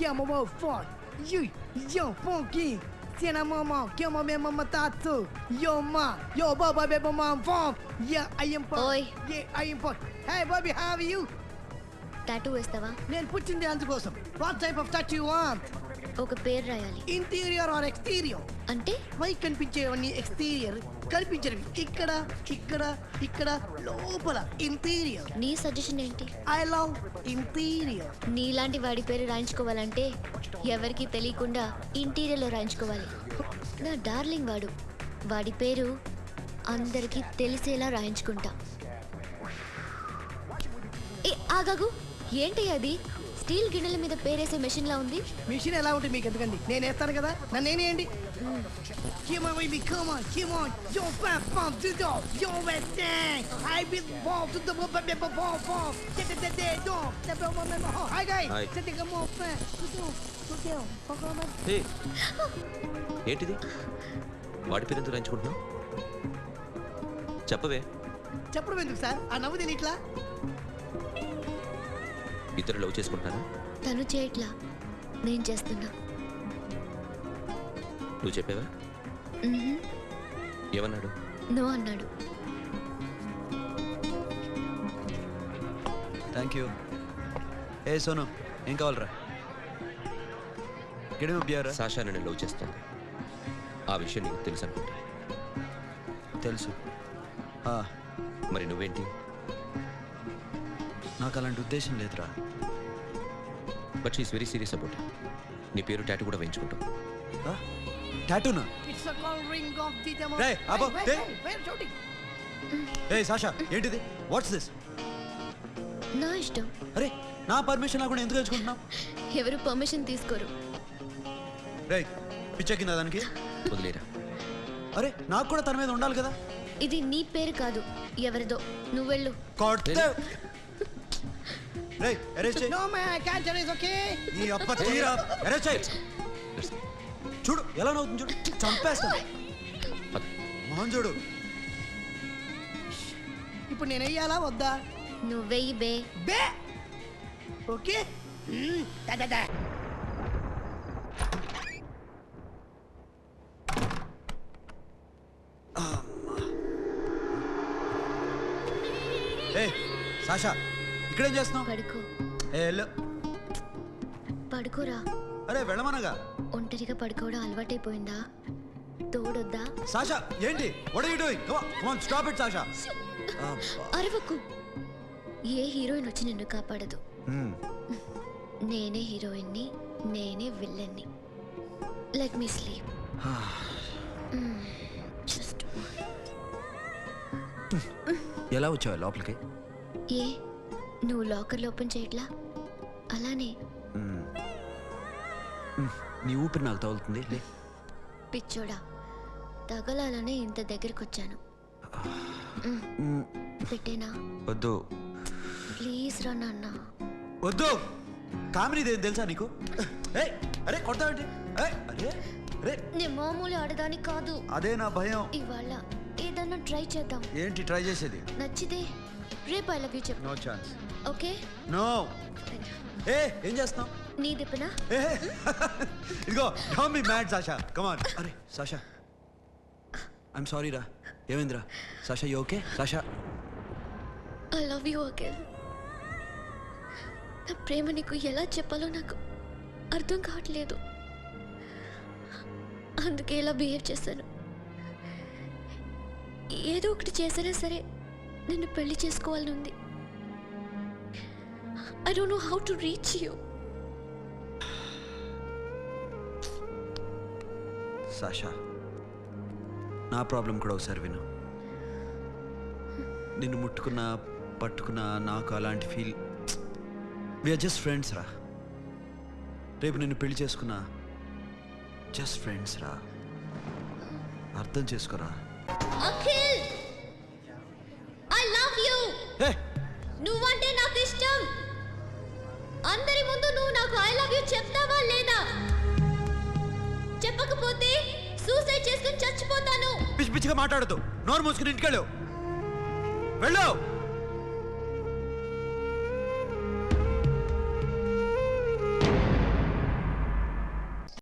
Chiama mo fort. You, yo, funky. Siena mama, chiama me mama tatsu. Yo ma, yo baba beba mom fom. Yeah, I am fort. Oi. Yeah, I am fort. Hey Bobby, how are you? Tattoo వేస్తావా నేను పుట్టింది అందుకోసం what type of touch you want ఒక పేరు రాయాలి. Interior or exterior అంటే? పై కనిపించేవన్నీ exterior కనిపించేవి ఇక్కడ ఇక్కడ ఇక్కడ లోపల ఇంటీరియర్ నీ సజెషన్ ఏంటి? ఐ లవ్ ఇంటీరియర్ నీలాంటి వాడి పేరు రాయించుకోవాలంటే ఎవరికి తెలియకుండా ఇంటీరియర్లో రాయించుకోవాలి. నా డార్లింగ్ వాడు. వాడి పేరు అందరికీ తెలిసేలా రాయించుకుంటా. ఏ ఆగాగు. ఏంటి అది? స్టీల్ గిన్నెల మీద పేరేసే మెషిన్ లా ఉంది. మెషిన్ ఎలా ఉంటుంది మీకు ఎందుకండి? నేను వేస్తాను కదా? నన్ను నేను ఏంటి ఏంటిది? వాడి పేరు ఎందుకు రంచుకుంటున్నావు చెప్పవే. చెప్పడం ఎందుకు సార్? ఆ నవ్వు దీని ఇట్లా ఇద్దరు లవ్ చేసుకుంటున్నారా తను చేయట్లా. నేను చేస్తున్నా. నువ్వు చెప్పావా. ఏమన్నాడు? నో అన్నాడు. Thank you. ఏ సోను ఏం కావాలరా? గిడమ బియారా సాషా నన్ను లవ్ చేస్తుంది ఆ విషయం నీకు తెలుసు అనుకుంటా. తెలుసు. ఆ, మరి నువ్వేంటి? నాకు అలాంటి ఉద్దేశం లేదురా. But she's very serious about నీ పేరు టాటూ కూడా వేయించుకుంటావు ఆ? టాటూనా it's a call ring off the demo Hey, Abba, hey. Where shooting A Sasha ఏంటిది? వాట్స్ దిస్ నా ఇష్టం. అరే నా పర్మిషన్ లేకుండా ఎందుకు ఎంచుకుంటున్నావు? ఎవరు పర్మిషన్ తీసుకోరు. రే పిచ్చెక్కిందా దానికి? వదిలేరా. అరే నాకు కూడా తన మీద ఉండాలి కదా? ఇది నీ పేరు కాదు ఎవరిదో. నువ్వెళ్ళు. కొడితే రే అరెస్ట్ చేయి నో ఐ కాంట్ ఓకే నీ అప్ప తీరా. అరెస్ట్ చేయి Let's- చూడు ఎలా నవ్వుతుంది చూడు. చంపేస్తాను. పద. మొహం చూడు. ఇప్పుడు నేను వెయ్యాలా వద్దా? నువ్వెయ్యి బే. బే! ఓకే. సాషా ఇక్కడేం చేస్తున్నావు? పడుకో. ఏ వెళ్ళు. పడుకోరా. అరే వెళ్ళమనగా. ఒంటరిగా పడుకోవడం అలవాటైపోయిందా? తోడొద్దా? సాషా ఏంటి? స్టాప్ ఇట్ సాషా అరవకు. ఏ హీరోయిన్ వచ్చి నిన్ను కాపాడదు? నేనే హీరోయిన్ని నేనే విల్లన్ని. లెట్ మీ స్లీప్ జస్ట్ ఎలా వచ్చావు లోపలికి? ఏ? నువ్వు లాకర్లో ఓపెన్ చేయట్లా? అలానే. నీ ఊపిరి నాకు తగులుతుంది పిచ్చోడా తగలాలనే ఇంత దగ్గరకు వచ్చాను పెట్టేనా? వద్దు. ప్లీజ్ రా నాన్న. వద్దు! కామెడీ దేని తెలుసా నీకు? అరే కొడతావేంటి? ఏయ్, అరే అరే. నేను మామూలు ఆడదాని కాదు. అదే నా భయం. ఇవాళ ఏదన్నా ట్రై చేద్దాం. ఏంటి ట్రై చేసేది? నచ్చితే రేపు ఐ లవ్ యూ చెప్పు. నో ఛాన్స్ ఓకే నో ఏ ఏం చేస్తున్నావు? నీ దిప్పనా ఇదిగో don't be mad Sasha come on అరే సాషా ఐఎమ్ సారీ రా. ఏమైందిరా? Sasha you okay Sasha I love you again నా ప్రేమ నీకు ఎలా చెప్పాలో నాకు అర్థం కావట్లేదు. అందుకే ఇలా బిహేవ్ చేశాను. ఏదో ఒకటి చేసినా సరే నిన్ను పెళ్ళి చేసుకోవాలని ఉంది. I don't know how to reach you Sasha నా ప్రాబ్లం కూడా ఒకసారి విను. నిన్ను ముట్టుకున్నా పట్టుకున్నా నాకు అలాంటి ఫీల్ వీఆర్ జస్ట్ ఫ్రెండ్స్ రా. రేపు నిన్ను పెళ్ళి చేసుకున్నా జస్ట్ ఫ్రెండ్స్ రా. అర్థం చేసుకోరా? అఖిల్! లవ్ యూ నువ్వంటే నాకు ఇష్టం అందరి ముందు నువ్వు నాకు ఐ లవ్ యూ చెప్తావా లేదా? చెప్పకపోతే సూసైడ్ చేసుకుని చచ్చిపోతాను. పిచ్చి పిచ్చిగా మాట్లాడదు నోరు మూసుకుని ఇంటికి వెళ్ళు వెళ్ళు.